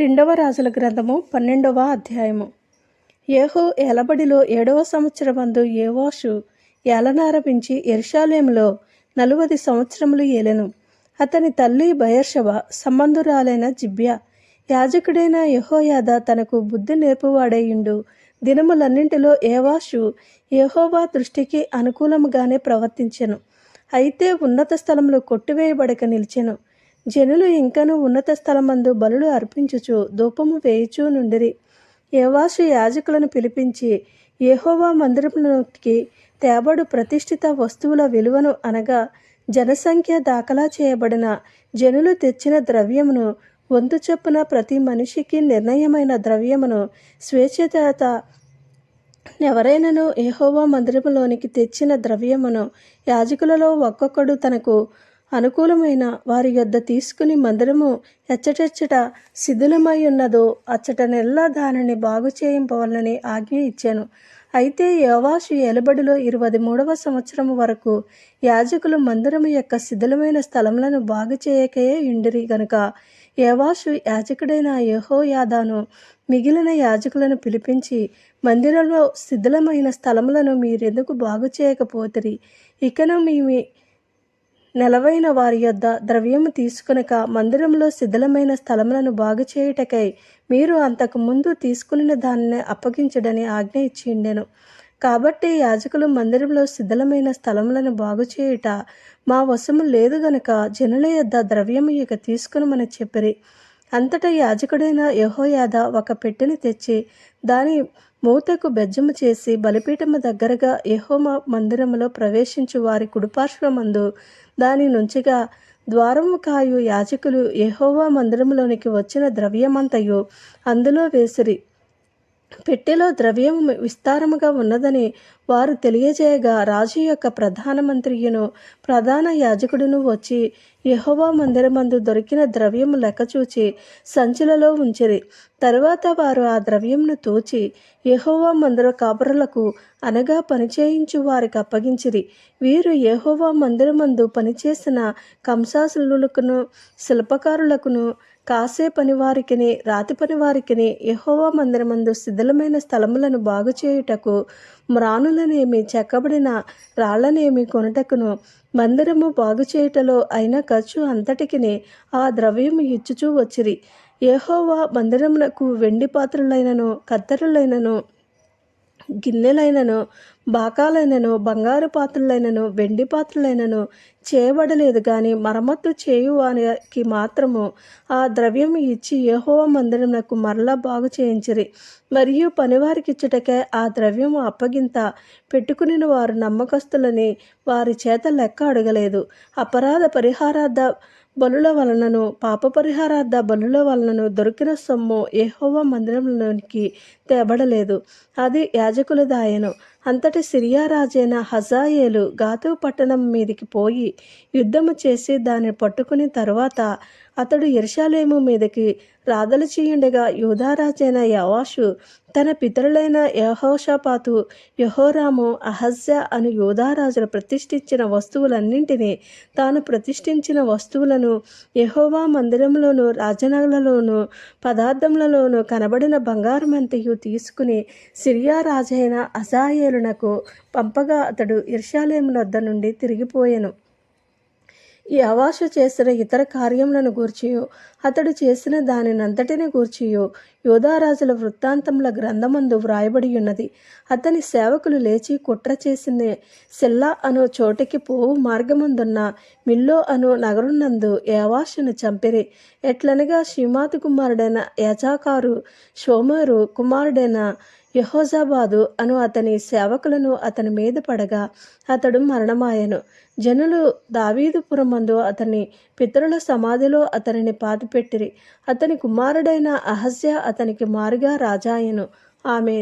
రెండవ రాజుల గ్రంథము పన్నెండవ అధ్యాయము. ఏహో ఏలబడిలో ఏడవ సంవత్సరమందు ఏవాషు ఏలనారపించి ఎర్షాలేములో నలువది సంవత్సరములు ఏలెను. అతని తల్లి బయర్షవ సంబంధురాలైన జిబ్య యాజకుడైన యహోయాద తనకు బుద్ధి నేర్పువాడైయుండు. దినములన్నింటిలో ఏవాషు యెహోవా దృష్టికి అనుకూలముగానే ప్రవర్తించెను. అయితే ఉన్నత స్థలములు కొట్టివేయబడక నిలిచెను. జనులు ఇంకను ఉన్నత స్థలమందు బలులు అర్పించుచు ధూపము వేయుచూ నుండిరి. ఏవాసు యాజకులను పిలిపించి ఏహోవా మందిరములోకి తేబడు ప్రతిష్ఠిత వస్తువుల విలువను అనగా జనసంఖ్య దాఖలా చేయబడిన జనులు తెచ్చిన ద్రవ్యమును వంతు చొప్పున ప్రతి మనిషికి నిర్ణయమైన ద్రవ్యమును స్వేచ్ఛత ఎవరైనను యెహోవా మందిరములోనికి తెచ్చిన ద్రవ్యమును యాజకులలో ఒక్కొక్కడు తనకు అనుకూలమైన వారి యొద్ద తీసుకుని మందిరము ఎచ్చటెచ్చట శిథిలమై ఉన్నదో అచ్చట నెల్లా దానిని బాగు చేయింపవలనని ఆజ్ఞ ఇచ్చాను. అయితే యోవాషు ఏలబడిలో ఇరవై మూడవ సంవత్సరం వరకు యాజకులు మందిరము యొక్క శిథిలమైన స్థలములను బాగు చేయకయే ఇండిరి గనుక యోవాషు యాజకుడైన యెహోయాదాను మిగిలిన యాజకులను పిలిపించి మందిరంలో శిథిలమైన స్థలములను మీరెందుకు బాగు చేయకపోతిరి? ఇకను మీ నెలవైన వారి యొద్ద ద్రవ్యము తీసుకునక మందిరంలో శిథిలమైన స్థలములను బాగు చేయుటకై మీరు అంతకు ముందు తీసుకుని దానిని అప్పగించడని ఆజ్ఞ ఇచ్చిండెను కాబట్టి యాజకులు మందిరంలో శిథిలమైన స్థలములను బాగు చేయుట మా వశము లేదు గనుక జనుల యొద్ద ద్రవ్యము ఇక తీసుకునమని చెప్పిరి. అంతటా యాజకుడైన యహోయాద ఒక పెట్టెని తెచ్చి దాని మూతకు బెజ్జము చేసి బలిపీఠము దగ్గరగా యహోమ మందిరములో ప్రవేశించు వారి కుడిపార్శ్వమందు దాని నుంచిగా ద్వారము కాయు యాజకులు యహోవా మందిరములోనికి వచ్చిన ద్రవ్యమంతయు అందులో వేసిరి. పెట్టెలో ద్రవ్యం విస్తారముగా ఉన్నదని వారు తెలియజేయగా రాజు యొక్క ప్రధానమంత్రియును ప్రధాన యాజకుడును వచ్చి యహోవా మందిరమందు దొరికిన ద్రవ్యము లెక్క చూచి సంచులలో ఉంచిరి. తరువాత వారు ఆ ద్రవ్యంను తూచి యహోవా మందిర కాపరులకు అనగా పనిచేయించు వారికి అప్పగించిరి. వీరు యహోవా మందిరమందు పనిచేసిన కంసాసులకును శిల్పకారులకును కాసే పనివారికిని రాతి పనివారికిని యహోవా మందిరమందు శిథిలమైన స్థలములను బాగు చేయుటకు మ్రానులనేమి చెక్కబడిన రాళ్ళనేమి కొనుటకును మందిరము బాగు చేయుటలో అయిన ఖర్చు అంతటికిని ఆ ద్రవ్యము ఇచ్చుచూ వచ్చిరి. యెహోవా మందిరమునకు వెండి పాత్రలైనను కత్తెరలైనను గిన్నెలైనను బాకాలైనను బంగారు పాత్రలైనను వెండి పాత్రలైనను చేయబడలేదు కానీ మరమ్మత్తు చేయువానికి మాత్రము ఆ ద్రవ్యం ఇచ్చి యహోవ మందిరమునకు మరలా బాగు చేయించిరి. మరియు పనివారికి ఇచ్చుటకే ఆ ద్రవ్యము అప్పగింత పెట్టుకుని వారు నమ్మకస్తులని వారి చేత లెక్క అడగలేదు. అపరాధ పరిహారార్థ బలుల వలనను పాప పరిహారార్థ బలుల వలనను దొరికిన సొమ్ము ఏహోవ మందిరంలోనికి తేబడలేదు. అది యాజకుల దాయను అంతటి సిరియా రాజైన హజాయేలు గాతు పట్టణం మీదికి పోయి యుద్ధము చేసి దాన్ని పట్టుకుని తర్వాత అతడు ఎర్షాలేము మీదకి రాదలు చేయుండగా యూధారాజైన యవాషు తన పితరులైన యహోషపాతు యహోరాము అహజ్య అను యూదారాజులు ప్రతిష్ఠించిన వస్తువులన్నింటినీ తాను ప్రతిష్ఠించిన వస్తువులను యహోవా మందిరంలోను రాజనగలలోను పదార్థములలోను కనబడిన బంగారమంతయు తీసుకుని సిరియా రాజైన అజాయేలునకు పంపగా అతడు ఇర్షాలేము వద్ద నుండి తిరిగిపోయెను. ఈ అవాసు చేసిన ఇతర కార్యములను గూర్చియో. అతడు చేసిన దానినంతటిని గూర్చియో. యోధారాజుల వృత్తాంతముల గ్రంథమందు వ్రాయబడి ఉన్నది అతని సేవకులు లేచి కుట్ర చేసిన సెల్లా అను చోటికి పోవు మార్గమందున్న మిల్లో అను నగరున్నందు యావాషును చంపిరి. ఎట్లనగా షిమాతు కుమారుడైన యజాకారు షోమరు కుమారుడైన యహోజాబాదు అను అతని సేవకులను అతని మీద పడగా అతడు మరణమాయను. జనులు దావీదుపురమందు అతని పితరుల సమాధిలో అతనిని పాతిపెట్టిరి. అతని కుమారుడైన అహస్య అతనికి మారుగా రాజాయను. ఆమె